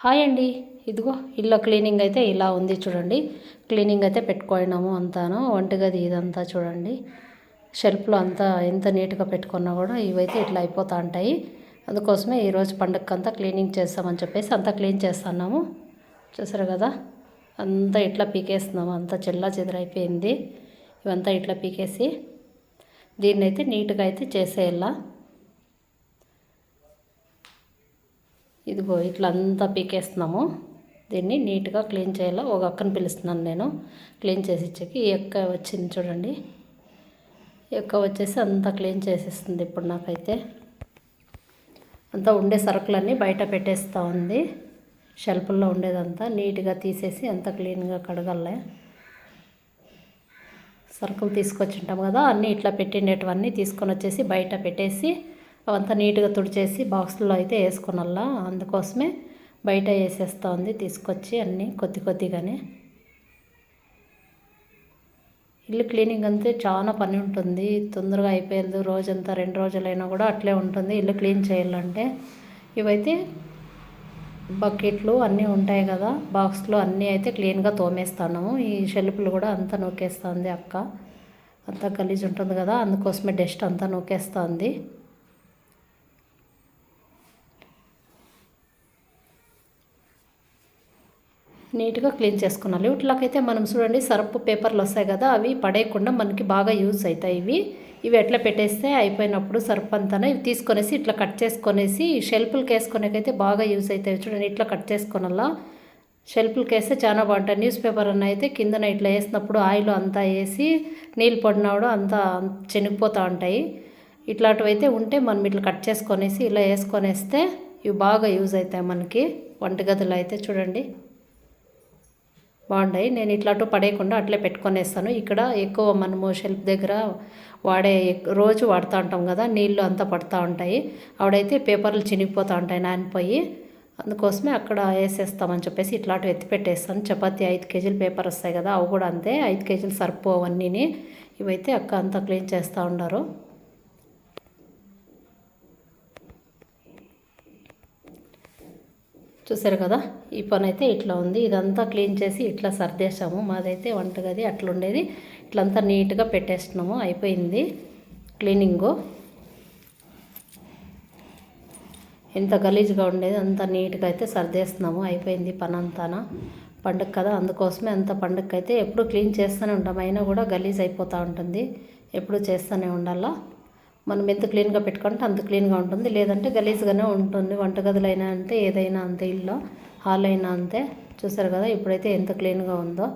Hi అండి. ఇదిగో ఇల్లు క్లీనింగ్ అయితే ఇలా ఉంది చూడండి. క్లీనింగ్ అయితే పెట్టుకున్నాము అంతాను. వంటగది ఇదంతా చూడండి. షెల్ఫ్లో అంతా ఎంత నీట్గా పెట్టుకున్నా కూడా ఇవైతే ఇట్లా అయిపోతూ ఉంటాయి. అందుకోసమే ఈరోజు పండగకంతా క్లీనింగ్ చేస్తామని చెప్పేసి అంతా క్లీన్ చేస్తున్నాము. చూసారు కదా? అంతా ఇట్లా పీకేస్తున్నాము. అంతా చెల్లా చెదరైపోయింది ఇవంతా ఇట్లా పీకేసి దీన్నైతే నీట్గా అయితే చేసేయాల. ఇదిగో ఇట్లా అంతా పీకేస్తున్నాము. దీన్ని నీట్గా క్లీన్ చేయాలి? ఒక అక్కని పిలుస్తున్నాను నేను. క్లీన్ చేసి ఇచ్చేకి ఈ ఎక్క వచ్చింది చూడండి. ఎక్క వచ్చేసి అంతా క్లీన్ చేసేస్తుంది ఇప్పుడు నాకైతే. అంతా ఉండే సరుకులన్నీ బయట పెట్టేస్తూ ఉంది. షెల్ఫ్లో ఉండేదంతా నీట్గా తీసేసి అంత క్లీన్గా కడగలే. సరుకులు తీసుకొచ్చింటాం కదా అన్నీ ఇట్లా పెట్టిండేటివన్నీ తీసుకొని వచ్చేసి బయట పెట్టేసి అవంతా నీట్గా తుడిచేసి బాక్స్లో అయితే వేసుకున్నల్లా అందుకోసమే బయట వేసేస్తా ఉంది తీసుకొచ్చి అన్నీ కొద్ది కొద్దిగానే. ఇల్లు క్లీనింగ్ అంతే చాలా పని ఉంటుంది. తొందరగా అయిపోయేది రోజంతా రెండు రోజులైనా కూడా అట్లే ఉంటుంది ఇల్లు క్లీన్ చేయాలంటే. ఇవైతే బకెట్లు అన్నీ ఉంటాయి కదా బాక్స్లో అన్నీ అయితే క్లీన్గా తోమేస్తాను. ఈ షెల్ఫ్లు కూడా అంతా నూకేస్తుంది అక్క. అంతా గలీజ్ ఉంటుంది కదా అందుకోసమే డస్ట్ అంతా నూకేస్తుంది. నీట్గా క్లీన్ చేసుకున్నాలి ఇట్లాకైతే మనం చూడండి సర్ఫ్ పేపర్లు వస్తాయి కదా అవి పడేయకుండా మనకి బాగా యూజ్ అవుతాయి ఇవి. ఇవి ఎట్లా పెట్టేస్తే అయిపోయినప్పుడు సర్ఫ్ అంతా ఇవి తీసుకొనేసి ఇట్లా కట్ చేసుకొనేసి షెల్ఫ్లకి వేసుకునేకైతే బాగా యూజ్ అవుతాయి. చూడండి ఇట్లా కట్ చేసుకున్నలా షెల్ఫ్లకి వేస్తే చాలా బాగుంటాయి. న్యూస్ పేపర్ అన్న అయితే కిందన ఇట్లా వేసినప్పుడు ఆయిల్ అంతా వేసి నీళ్ళు పడినప్పుడు అంతా చెనిగిపోతూ ఉంటాయి. ఇట్లాంటివైతే ఉంటే మనం ఇట్లా కట్ చేసుకొనేసి ఇలా వేసుకొనేస్తే ఇవి బాగా యూజ్ అవుతాయి మనకి. వంటగదిలో అయితే చూడండి. బాగుంటాయి నేను ఇట్లాంటి పడేయకుండా అట్లే పెట్టుకొనేస్తాను. ఇక్కడ ఎక్కువ మనము షెల్ఫ్ దగ్గర వాడే రోజు వాడుతూ ఉంటాం కదా నీళ్ళు అంతా పడుతూ ఉంటాయి. ఆవిడైతే పేపర్లు చినిగిపోతూ ఉంటాయి నానిపోయి. అందుకోసమే అక్కడ వేసేస్తామని చెప్పేసి ఇట్లాంటివి ఎత్తి పెట్టేస్తాను. చపాతీ ఐదు కేజీలు పేపర్ వస్తాయి కదా అవి కూడా అంతే. ఐదు కేజీలు సరిపోవన్నీ ఇవైతే అక్క అంతా క్లీన్ చేస్తూ ఉన్నారు. చూసారు కదా? ఈ పని అయితే ఇట్లా ఉంది. ఇదంతా క్లీన్ చేసి ఇట్లా సర్దేశాము. మాదైతే వంటగది అట్లా ఉండేది ఇట్లంతా నీట్గా పెట్టేస్తున్నాము. అయిపోయింది క్లీనింగు. ఎంత గలీజ్గా ఉండేది. అంత నీట్గా అయితే సర్దేస్తున్నాము. అయిపోయింది పని అంతానా పండుగ కదా. అందుకోసమే అంత పండుగ అయితే ఎప్పుడు క్లీన్ చేస్తూనే ఉంటాం. అయినా కూడా గలీజ్ అయిపోతూ ఉంటుంది. ఎప్పుడు చేస్తూనే ఉండాలా? మనం ఎంత క్లీన్గా పెట్టుకుంటే అంత క్లీన్గా ఉంటుంది. లేదంటే గలీజ్గానే ఉంటుంది. వంటగదులైనా అంతే ఏదైనా అంతే ఇల్లు హాల్ అయినా అంతే. చూసారు కదా ఇప్పుడైతే ఎంత క్లీన్గా ఉందో.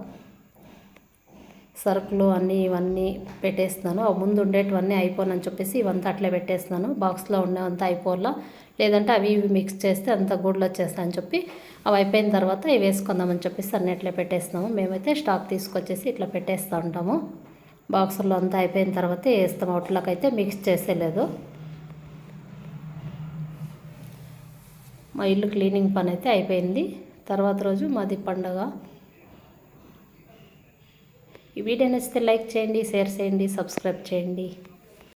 సరుకులు అన్నీ ఇవన్నీ పెట్టేస్తున్నాను. ముందు ఉండేటివన్నీ అయిపోనని చెప్పేసి ఇవంతా అట్లే పెట్టేస్తున్నాను. బాక్స్లో ఉండేవంతా అయిపోలా లేదంటే అవి ఇవి మిక్స్ చేస్తే అంత గూడ్లు వచ్చేస్తా అని చెప్పి అవి అయిపోయిన తర్వాత ఇవి వేసుకుందామని చెప్పేసి అన్నీ అట్లే పెట్టేస్తున్నాము. మేమైతే స్టాక్ తీసుకొచ్చేసి ఇట్లా పెట్టేస్తూ ఉంటాము. బాక్సుల్లో అంతా అయిపోయిన తర్వాత వేస్తాం. అయితే మిక్స్ చేసేలేదు మా ఇల్లు క్లీనింగ్ పని అయితే అయిపోయింది. తర్వాత రోజు మాది పండగ. ఈ వీడియో నచ్చితే లైక్ చేయండి షేర్ చేయండి సబ్స్క్రైబ్ చేయండి.